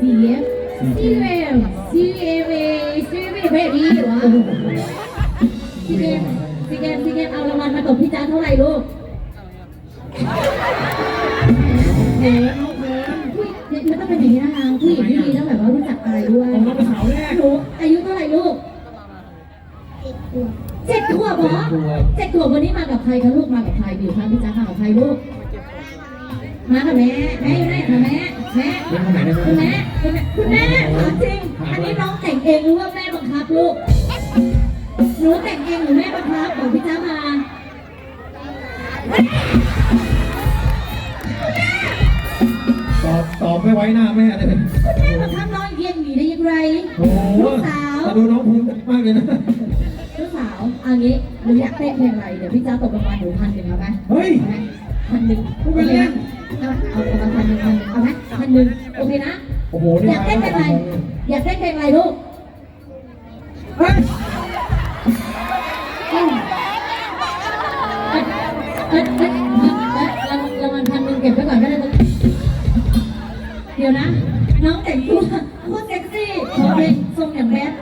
CF CF CF CF ไม่ดีเหรอซีเกมซีเกมซีเกมเอารางวัลมาตบพี่จ้าเท่าไหร่ลูกเขินเอาเขินผู้หญิงมันต้องเป็นอย่างนี้นะคะผู้หญิงที่ดีต้องแบบว่ารู้จักอะไรด้วยผมเป็นสาวแรก หนูอายุเท่าไหร่ลูกเจ็ดขวบเหรอเจ็ดขวบวันนี้มากับใครคะลูกมากับใครอยู่คะพี่จ้ามากับใครลูก มากับแม่แม่อยู่ไหนคะแม่ แม่เป็นคนไหนนะครัคุณบแม่คุณแม่คุณแม่ถามจริง อันนี้น้องแต่งเองหรือว่าแม่บังคับลูก หนูแต่งเองหรือแม่บังคับบอกพี่จ้ามาตอบตอบไม่ไว้หน้าแม่เลยคุณแม่บังคับน้องเย็นหนีได้ยังไงโอ้โหลูกสาวแต่ดูน้องภูมิใจมากเลยนะลูกสาวเอางี้หนูอยากเต้นเพลงอะไร เดี๋ยวพี่จ้าตกรางวัลหนูพันหนึ่งเอาไหมเฮ้ยเอาไหมพันหนึ่งพูดไปเล่นเอาเอาเอามาพันหนึ่งพันหนึ่งเอาไหมพัน หนึ่งโอเคนะ โอ้โหอยากเต้นเพลงอะไร อยากเต้นเพลงอะไรลูกเฮ้ยเอ้ยเอ้ยเอ้ยเอ้ยเอ้ยรางรางวัลพันหนึ่งเก็บไว้ก่อนก็ได้ลูกเดี๋ยวนะ น้องแต่งตัวโคตรเซ็กซี่ขอเพลงทรงอย่างแบด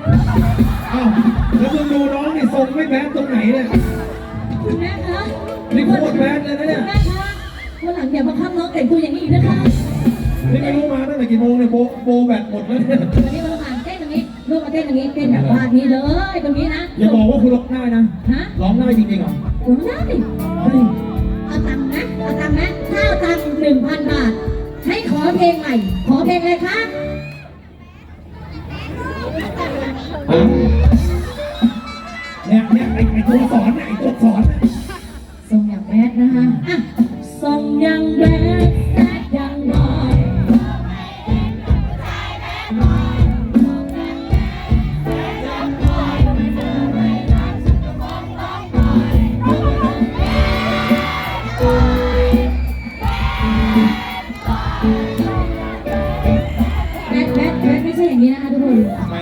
เอ้าแล้วมึงดูน้องนี่ทรงไม่แบดตรงไหนเนี่ย คุณแม่คะนี่โคตรแบดเลยนะเนี่ย คุณแม่คะวันหลังอย่าบังคับน้องแต่งตัวอย่างนี้อีกนะคะ กี่โมงเนี่ยโบโบแบตหมดแล้วเนี่ยวันนี้เราผ่านเต้นตรงนี้ลูกมาเต้นตรงนี้เต้นแบบว่านี้เลยตรงนี้นะอย่าบอกว่าคุณร้องได้นะฮะร้องได้จริงๆเหรอผมได้เฮ้ยเอาตังค์นะเอาตังค์นะถ้าเอาตังค์หนึ่งพันบาท ให้ขอเพลงใหม่ขอเพลงอะไรคะอะเนี่ยเนี่ยไอ้ไอ้ตัวสอนเนี่ยไอ้ตัวสอนเนี่ยทรงอย่างแบดนะคะอะทรงอย่างแบด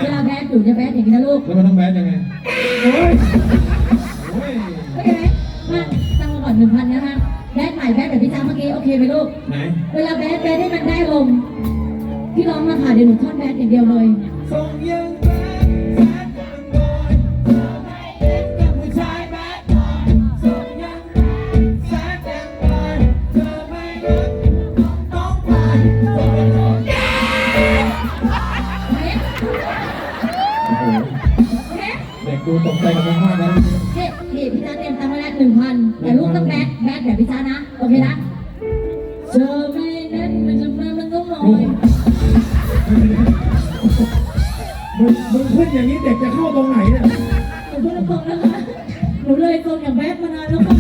เวลาแบดอยู่จะแบดอย่างนี้นะลูกแล้วมันต้องแบดยังไงเฮ้ยโอ้ยโอเคไหมมาตั้งมาก่อนหนึ่งพันนะคะแบดใหม่แบดแบบพี่จ้าเมื่อกี้โอเคไหมลูก ไหนเวลาแบดแบดให้มันได้ลมพี่ร้องมาค่ะเดี๋ยวหนูท่อนแบดอย่างเดียวเลย ส่งยัง เฮ้เด็กดูตกใจกับมันมากนะเฮ้เฮ้พี่จ้าเตรียมตังค์ไว้แล้วหนึ่งพันแต่ลูกต้องแบดแบดแบบพี่จ้านะโอเคนะเธอไม่เน้นมันจะมามันต้องลอยมึงมึงขึ้นอย่างนี้เด็กจะเข้าตรงไหนเนี่ยหนูพูดตรงๆนะคะหนูเลยทรงอย่างแบดมานานแล้วค่ะ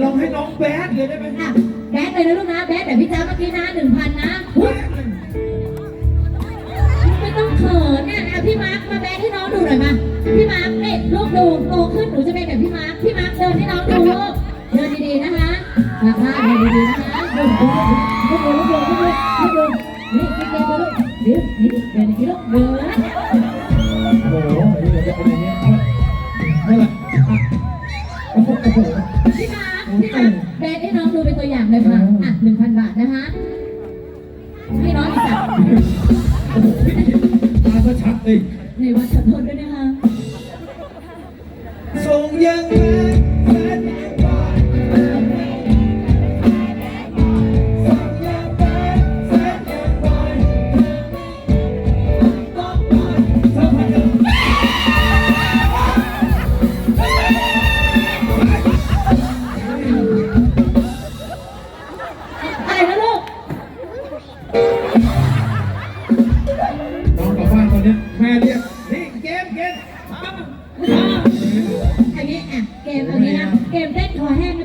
ลองให้น้องแบดเลยได้ไหมอะแบดเลยนะลูกนะแบดแบบพี่จ้าเมื่อกี้นะหนึ่งพันนะ แบดไม่ต้องเขินน่ะนะพี่มาร์คมาแบนให้น้องดูหน่อยมา พี่มาร์คเนี่ลูกดูโตขึ้นหนูจะเป็นแบบพี่มาร์คพี่มาร์คเดินให้น้องดูเดินดีๆนะคะมาพาเดินดีๆนะคะลูดูดูดูลูดูลูดูลูดูนี่นี่เดินลูกเดี๋ยวนี่เดินอย่างนี้ลูกเดินโอ้โหดี๋ยวจะเป็นอย่างนี้ไม่ละโอ้โหพี่มาร์คพี่มาร์คแบนให้น้อดูเป็นตัวอย่างเลยค่ะอะหนึ่งพันบาทนะคะให้น้องอีกสัก ในวันขอโทษด้วยนะคะ ทรงยังไง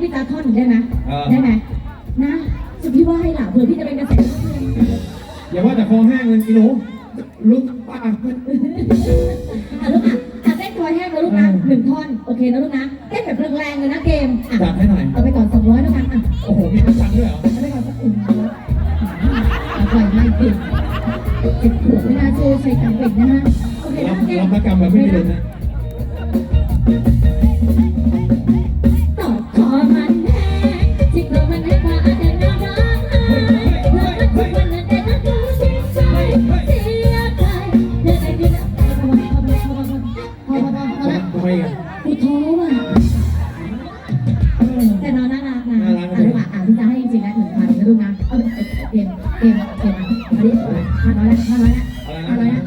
พี่ตาท่อนหนึ่งได้ไหมเออ ได้ไหมนะสุดพี่ว่าให้หล่ะเผื่อพี่จะเป็นกระแสอย่าว่าแต่คอแห้งเลยอีหนูลุกปากขึ้นอะลูกอะอะเต้นคอแห้งนะลูกนะหนึ่งท่อนโอเคนะลูกนะเต้นแบบแรงๆเลยนะเกมอะจัดให้หน่อย เอาไปก่อนสองร้อยแล้วกันอะ โอ้โห มีกระชังด้วยเหรอเอาไปก่อนสักอุ่นร้อยเอาปล่อยไม่ผิดเจ็บหัวไม่น่าเชื่อใช้ตังค์เป็นนะฮะโอเครันะบเกมรับประกันแบบไม่มีเลยนะ มมาอันนี้ห้าร้อยละห้าร้อยละห้าร้อยละ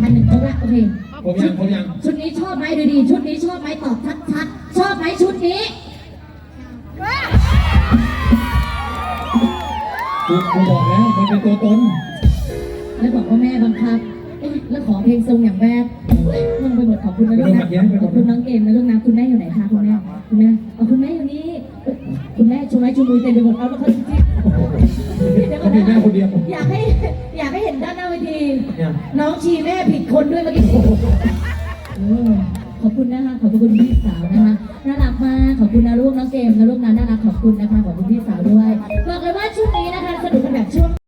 พันหนึ่งครบละโอเค ผมยังผมยังชุดนี้ชอบไหมดูดี ชุดนี้ชอบไหมตอบชัดๆ ชอบไหมชุดนี้กูกูบอกแล้วมันเป็นตัวตน แล้วบอกว่าแม่บังคับเอ๊ะแล้วขอเพลงทรงอย่างแบดเฮ้ยงงไปหมดขอบคุณนะลูกนะขอบคุณน้องเกมนะลูกนะคุณแม่อยู่ไหนคะคุณแม่ คุณแม่เอาคุณแม่อยู่นี่เอ้ยคุณแม่ชูไม้ชูมือเต็มไปหมดเอาแล้วเขาจริงๆ เดี๋ยวก่เขาอนมีแม่นะคนเดียวอยากให้อยากให้เห็นด้านหน้าเวที เนี่ยน้องชีแม่ผิดคนด้วยเมื่อกี้โอ้ขอบคุณนะคะขอบคุณพี่สาวนะคะน่ารักมากขอบคุณนะลูกน้องเกมนะลูกนะน่ารักขอบคุณนะคะขอบคุณพี่สาวด้วยบอกเลยว่าชุดนี้นะ